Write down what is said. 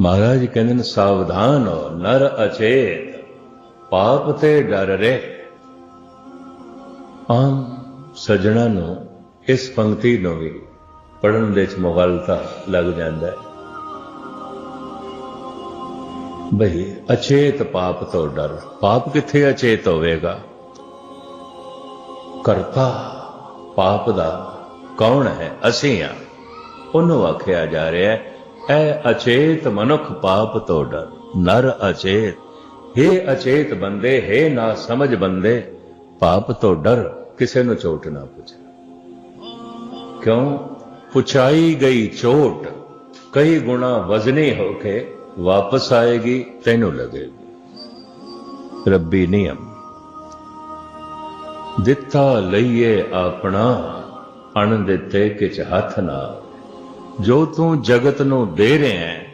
ਮਹਾਰਾਜ ਕਹਿੰਦੇ ਨੇ, ਸਾਵਧਾਨ ਹੋ, ਨਰ ਅਚੇਤ, ਪਾਪ ਤੇ ਡਰ ਰਹਿ। ਆਮ ਸਜਣਾ ਨੂੰ ਇਸ ਪੰਕਤੀ ਨੂੰ ਵੀ ਪੜਨ ਦੇ ਚ ਮੁਗਲਤਾ ਲੱਗ ਜਾਂਦਾ ਹੈ। ਬਈ, ਅਚੇਤ ਪਾਪ ਤੋਂ ਡਰ, ਪਾਪ ਕਿੱਥੇ ਅਚੇਤ ਹੋਵੇਗਾ? ਕਰਤਾ, ਪਾਪ ਦਾ ਕੌਣ ਹੈ? ਅਸੀਂ ਆ ਉਹਨੂੰ ਆਖਿਆ ਜਾ ਰਿਹਾ ਹੈ ਐ ਅਚੇਤ ਮਨੁੱਖ ਪਾਪ ਤੋਂ ਡਰ, ਨਰ ਅਚੇਤ। हे ਅਚੇਤ ਬੰਦੇ हे ਨਾ ਸਮਝ ਬੰਦੇ, ਪਾਪ ਤੋਂ ਡਰ ਕਿਸੇ ਨੂੰ ਚੋਟ ਨਾ ਪੁੱਛੇ। ਕਿਉਂ? ਪੁਛਾਈ ਗਈ ਚੋਟ, ਕਈ ਗੁਣਾ ਵਜ਼ਨੀ ਹੋ ਕੇ ਵਾਪਸ ਆਏਗੀ, ਤੈਨੂੰ ਲੱਗੇਗੀ। ਰੱਬੀ ਨਿਯਮ। ਦਿੱਤਾ ਲਈਏ ਆਪਣਾ ਅਣ ਦਿੱਤੇ ਕਿਛ ਹੱਥ ਨਾ ਜੋ ਤੂੰ ਜਗਤ ਨੂੰ ਦੇ ਰਿਹਾ ਹੈ